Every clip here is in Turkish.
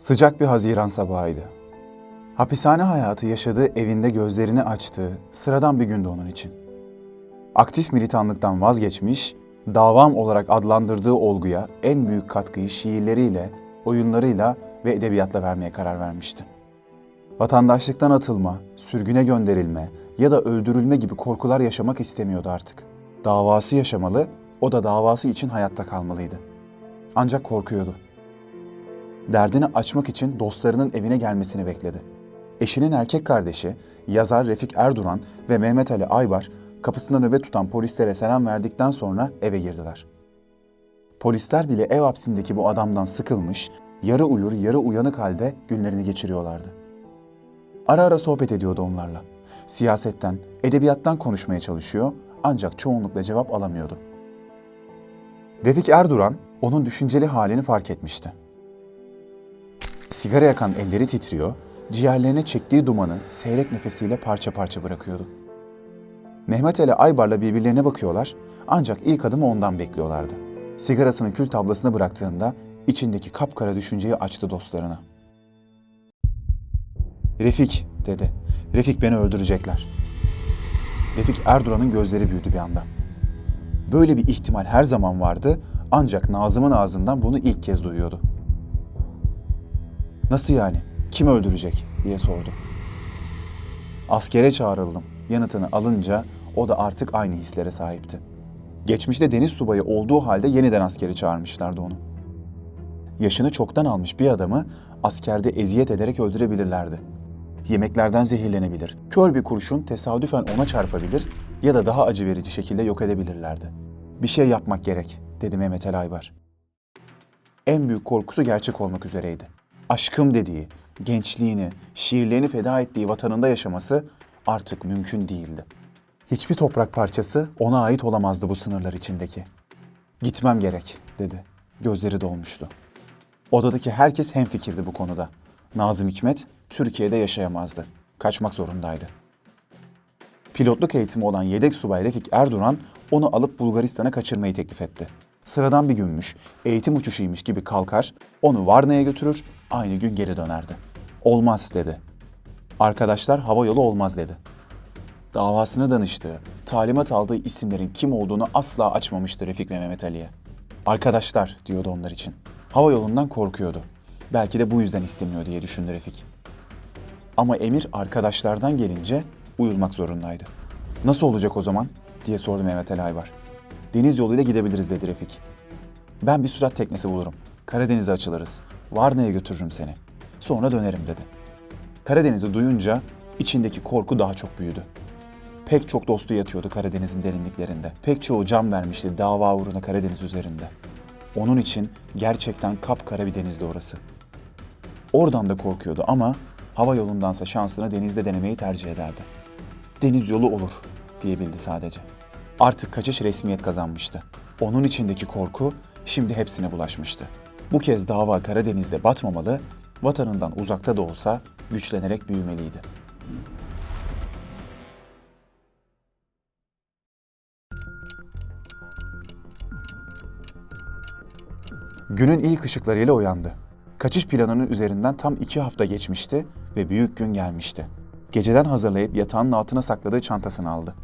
Sıcak bir Haziran sabahıydı. Hapishane hayatı yaşadığı evinde gözlerini açtığı sıradan bir gündü onun için. Aktif militanlıktan vazgeçmiş, davam olarak adlandırdığı olguya en büyük katkıyı şiirleriyle, oyunlarıyla ve edebiyatla vermeye karar vermişti. Vatandaşlıktan atılma, sürgüne gönderilme ya da öldürülme gibi korkular yaşamak istemiyordu artık. Davası yaşamalı, o da davası için hayatta kalmalıydı. Ancak korkuyordu. Derdini açmak için dostlarının evine gelmesini bekledi. Eşinin erkek kardeşi, yazar Refik Erduran ve Mehmet Ali Aybar kapısında nöbet tutan polislere selam verdikten sonra eve girdiler. Polisler bile ev hapsindeki bu adamdan sıkılmış, yarı uyur yarı uyanık halde günlerini geçiriyorlardı. Ara ara sohbet ediyordu onlarla. Siyasetten, edebiyattan konuşmaya çalışıyor ancak çoğunlukla cevap alamıyordu. Refik Erduran onun düşünceli halini fark etmişti. Sigara yakan elleri titriyor, ciğerlerine çektiği dumanı seyrek nefesiyle parça parça bırakıyordu. Mehmet Ali Aybar'la birbirlerine bakıyorlar ancak ilk adımı ondan bekliyorlardı. Sigarasını kül tablasına bıraktığında içindeki kapkara düşünceyi açtı dostlarına. Refik dedi. Refik beni öldürecekler. Refik Erduran'ın gözleri büyüdü bir anda. Böyle bir ihtimal her zaman vardı ancak Nazım'ın ağzından bunu ilk kez duyuyordu. Nasıl yani? Kim öldürecek? diye sordu. Askere çağrıldım. Yanıtını alınca o da artık aynı hislere sahipti. Geçmişte deniz subayı olduğu halde yeniden askere çağırmışlardı onu. Yaşını çoktan almış bir adamı askerde eziyet ederek öldürebilirlerdi. Yemeklerden zehirlenebilir, kör bir kurşun tesadüfen ona çarpabilir ya da daha acı verici şekilde yok edebilirlerdi. Bir şey yapmak gerek, dedi Mehmet Ali Aybar. En büyük korkusu gerçek olmak üzereydi. Aşkım dediği, gençliğini, şiirlerini feda ettiği vatanında yaşaması artık mümkün değildi. Hiçbir toprak parçası ona ait olamazdı bu sınırlar içindeki. Gitmem gerek, dedi. Gözleri dolmuştu. Odadaki herkes hemfikirdi bu konuda. Nazım Hikmet Türkiye'de yaşayamazdı. Kaçmak zorundaydı. Pilotluk eğitimi olan yedek subay Refik Erduran onu alıp Bulgaristan'a kaçırmayı teklif etti. Sıradan bir günmüş, eğitim uçuşuymuş gibi kalkar, onu Varna'ya götürür, aynı gün geri dönerdi. Olmaz dedi. Arkadaşlar hava yolu olmaz dedi. Davasını danıştığı, talimat aldığı isimlerin kim olduğunu asla açmamıştı Refik ve Mehmet Ali'ye. Arkadaşlar diyordu onlar için. Hava yolundan korkuyordu. Belki de bu yüzden istemiyor diye düşündü Refik. Ama emir arkadaşlardan gelince uyulmak zorundaydı. Nasıl olacak o zaman diye sordu Mehmet Ali Aybar. Deniz yoluyla gidebiliriz dedi Refik. Ben bir sürat teknesi bulurum. Karadeniz'e açılırız. Varna'ya götürürüm seni. Sonra dönerim dedi. Karadeniz'i duyunca içindeki korku daha çok büyüdü. Pek çok dostu yatıyordu Karadeniz'in derinliklerinde. Pek çoğu can vermişti dava uğruna Karadeniz üzerinde. Onun için gerçekten kapkara bir denizdi orası. Oradan da korkuyordu ama hava yolundansa şansını denizde denemeyi tercih ederdi. Deniz yolu olur diyebildi sadece. Artık kaçış resmiyet kazanmıştı. Onun içindeki korku şimdi hepsine bulaşmıştı. Bu kez dava Karadeniz'de batmamalı, vatanından uzakta da olsa güçlenerek büyümeliydi. Günün ilk ışıklarıyla uyandı. Kaçış planının üzerinden tam iki hafta geçmişti ve büyük gün gelmişti. Geceden hazırlayıp yatağının altına sakladığı çantasını aldı.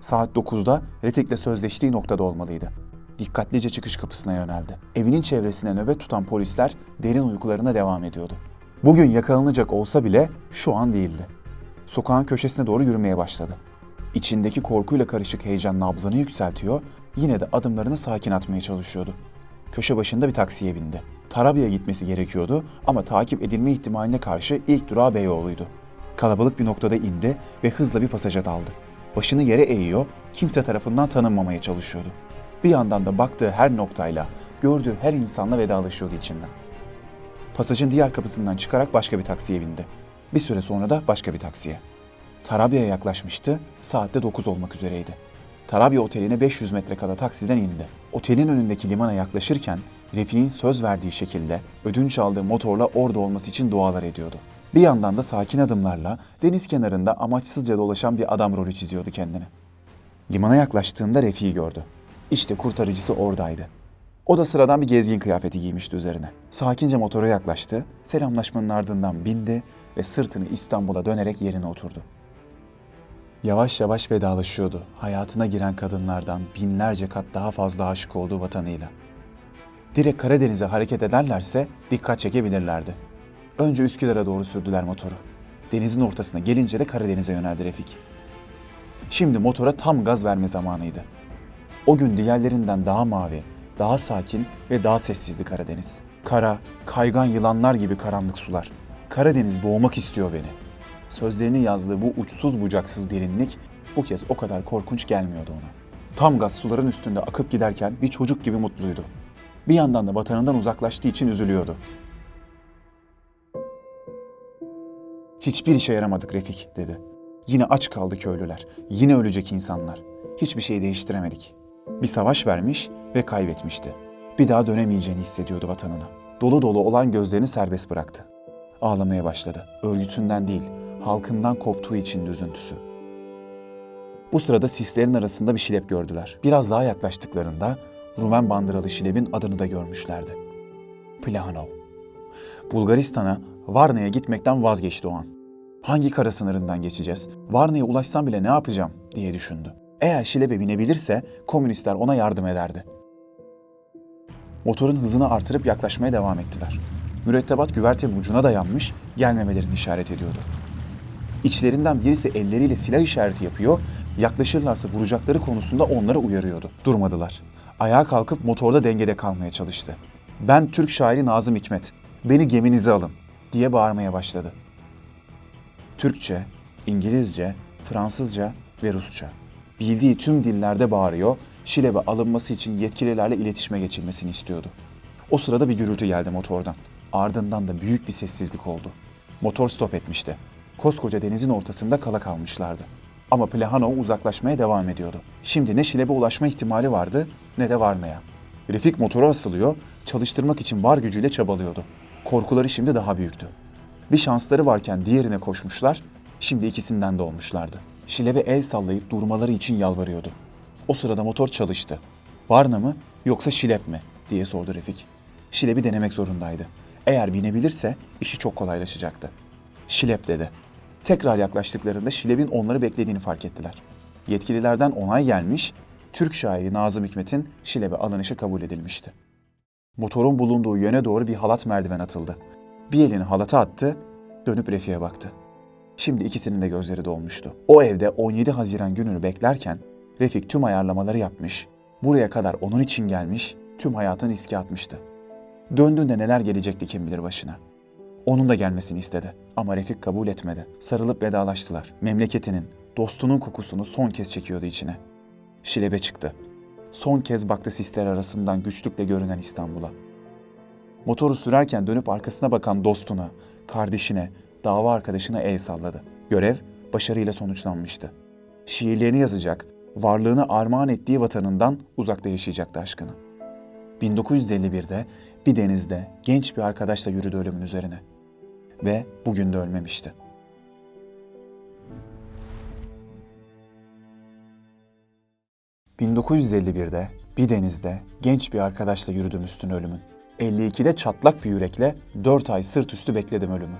Saat 9'da Refik'le sözleştiği noktada olmalıydı. Dikkatlice çıkış kapısına yöneldi. Evinin çevresine nöbet tutan polisler derin uykularına devam ediyordu. Bugün yakalanacak olsa bile şu an değildi. Sokağın köşesine doğru yürümeye başladı. İçindeki korkuyla karışık heyecan nabzını yükseltiyor, yine de adımlarını sakin atmaya çalışıyordu. Köşe başında bir taksiye bindi. Tarabya'ya gitmesi gerekiyordu ama takip edilme ihtimaline karşı ilk durağı Beyoğlu'ydu. Kalabalık bir noktada indi ve hızla bir pasaja daldı. Başını yere eğiyor, kimse tarafından tanınmamaya çalışıyordu. Bir yandan da baktığı her noktayla, gördüğü her insanla vedalaşıyordu içinden. Pasajın diğer kapısından çıkarak başka bir taksiye bindi. Bir süre sonra da başka bir taksiye. Tarabya'ya yaklaşmıştı, saatte 9 olmak üzereydi. Tarabya Oteli'ne 500 metre kala taksiden indi. Otelin önündeki limana yaklaşırken Refik'in söz verdiği şekilde ödünç aldığı motorla orada olması için dualar ediyordu. Bir yandan da sakin adımlarla deniz kenarında amaçsızca dolaşan bir adam rolü çiziyordu kendine. Limana yaklaştığında Refik'i gördü. İşte kurtarıcısı oradaydı. O da sıradan bir gezgin kıyafeti giymişti üzerine. Sakince motora yaklaştı, selamlaşmanın ardından bindi ve sırtını İstanbul'a dönerek yerine oturdu. Yavaş yavaş vedalaşıyordu hayatına giren kadınlardan binlerce kat daha fazla aşık olduğu vatanıyla. Direkt Karadeniz'e hareket ederlerse dikkat çekebilirlerdi. Önce Üsküdar'a doğru sürdüler motoru. Denizin ortasına gelince de Karadeniz'e yöneldi Refik. Şimdi motora tam gaz verme zamanıydı. O gün diğerlerinden daha mavi, daha sakin ve daha sessizdi Karadeniz. Kara, kaygan yılanlar gibi karanlık sular. Karadeniz boğmak istiyor beni. Sözlerini yazdığı bu uçsuz bucaksız derinlik bu kez o kadar korkunç gelmiyordu ona. Tam gaz suların üstünde akıp giderken bir çocuk gibi mutluydu. Bir yandan da vatanından uzaklaştığı için üzülüyordu. Hiçbir işe yaramadık Refik dedi. Yine aç kaldı köylüler. Yine ölecek insanlar. Hiçbir şey değiştiremedik. Bir savaş vermiş ve kaybetmişti. Bir daha dönemeyeceğini hissediyordu vatanına. Dolu dolu olan gözlerini serbest bıraktı. Ağlamaya başladı. Örgütünden değil, halkından koptuğu için üzüntüsü. Bu sırada sislerin arasında bir şilep gördüler. Biraz daha yaklaştıklarında Rumen bandıralı şilebin adını da görmüşlerdi. Plahanov. Bulgaristan'a, Varna'ya gitmekten vazgeçti o an. Hangi kara sınırından geçeceğiz? Varna'ya ulaşsam bile ne yapacağım diye düşündü. Eğer Şilebe binebilirse komünistler ona yardım ederdi. Motorun hızını artırıp yaklaşmaya devam ettiler. Mürettebat güvertenin ucuna dayanmış, gelmemelerini işaret ediyordu. İçlerinden birisi elleriyle silah işareti yapıyor, yaklaşırlarsa vuracakları konusunda onları uyarıyordu. Durmadılar. Ayağa kalkıp motorda dengede kalmaya çalıştı. Ben Türk şairi Nazım Hikmet, beni geminize alın diye bağırmaya başladı. Türkçe, İngilizce, Fransızca ve Rusça. Bildiği tüm dillerde bağırıyor, Şilebe alınması için yetkililerle iletişime geçilmesini istiyordu. O sırada bir gürültü geldi motordan. Ardından da büyük bir sessizlik oldu. Motor stop etmişti. Koskoca denizin ortasında kala kalmışlardı. Ama Plehanov uzaklaşmaya devam ediyordu. Şimdi ne Şilebe ulaşma ihtimali vardı ne de Varna'ya. Refik motora asılıyor, çalıştırmak için var gücüyle çabalıyordu. Korkuları şimdi daha büyüktü. Bir şansları varken diğerine koşmuşlar, şimdi ikisinden de olmuşlardı. Şilebe el sallayıp durmaları için yalvarıyordu. O sırada motor çalıştı. Varna mı yoksa Şilep mi diye sordu Refik. Şileb'i denemek zorundaydı. Eğer binebilirse işi çok kolaylaşacaktı. Şilep dedi. Tekrar yaklaştıklarında Şileb'in onları beklediğini fark ettiler. Yetkililerden onay gelmiş, Türk şairi Nazım Hikmet'in Şileb'e alınışı kabul edilmişti. Motorun bulunduğu yöne doğru bir halat merdiven atıldı. Bir elini halata attı, dönüp Refik'e baktı. Şimdi ikisinin de gözleri dolmuştu. O evde 17 Haziran gününü beklerken Refik tüm ayarlamaları yapmış, buraya kadar onun için gelmiş, tüm hayatını riske atmıştı. Döndüğünde neler gelecekti kim bilir başına. Onun da gelmesini istedi ama Refik kabul etmedi. Sarılıp vedalaştılar. Memleketinin, dostunun kokusunu son kez çekiyordu içine. Şilebe çıktı. Son kez baktı sisler arasından güçlükle görünen İstanbul'a. Motoru sürerken dönüp arkasına bakan dostuna, kardeşine, dava arkadaşına el salladı. Görev başarıyla sonuçlanmıştı. Şiirlerini yazacak, varlığını armağan ettiği vatanından uzakta yaşayacaktı aşkını. 1951'de bir denizde genç bir arkadaşla yürüdü ölümün üzerine. Ve bugün de ölmemişti. ...1951'de bir denizde genç bir arkadaşla yürüdüm üstüne ölümün. 52'de çatlak bir yürekle 4 ay sırt üstü bekledim ölümü.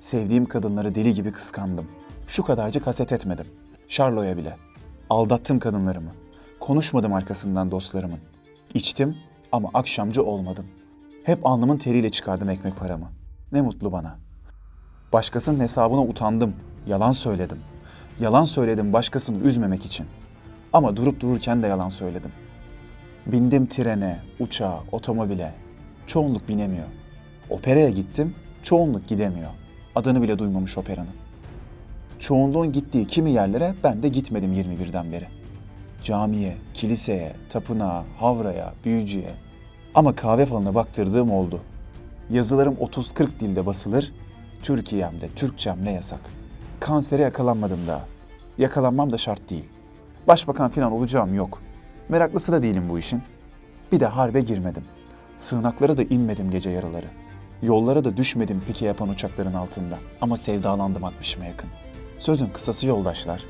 Sevdiğim kadınları deli gibi kıskandım. Şu kadarcık haset etmedim. Charlo'ya bile. Aldattım kadınlarımı. Konuşmadım arkasından dostlarımın. İçtim ama akşamcı olmadım. Hep alnımın teriyle çıkardım ekmek paramı. Ne mutlu bana. Başkasının hesabına utandım. Yalan söyledim. Yalan söyledim başkasını üzmemek için. Ama durup dururken de yalan söyledim. Bindim trene, uçağa, otomobile. Çoğunluk binemiyor. Operaya gittim, çoğunluk gidemiyor. Adını bile duymamış operanın. Çoğunluğun gittiği kimi yerlere ben de gitmedim 21'den beri. Camiye, kiliseye, tapınağa, havraya, büyücüye. Ama kahve falına baktırdığım oldu. Yazılarım 30-40 dilde basılır, Türkiye'mde, Türkçemle yasak. Kansere yakalanmadım daha. Yakalanmam da şart değil. Başbakan falan olacağım yok. Meraklısı da değilim bu işin. Bir de harbe girmedim. Sığınaklara da inmedim gece yarıları. Yollara da düşmedim pike yapan uçakların altında. Ama sevdalandım 60'ıma yakın. Sözün kısası yoldaşlar.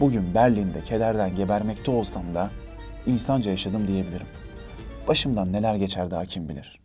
Bugün Berlin'de kederden gebermekte olsam da insanca yaşadım diyebilirim. Başımdan neler geçer daha kim bilir.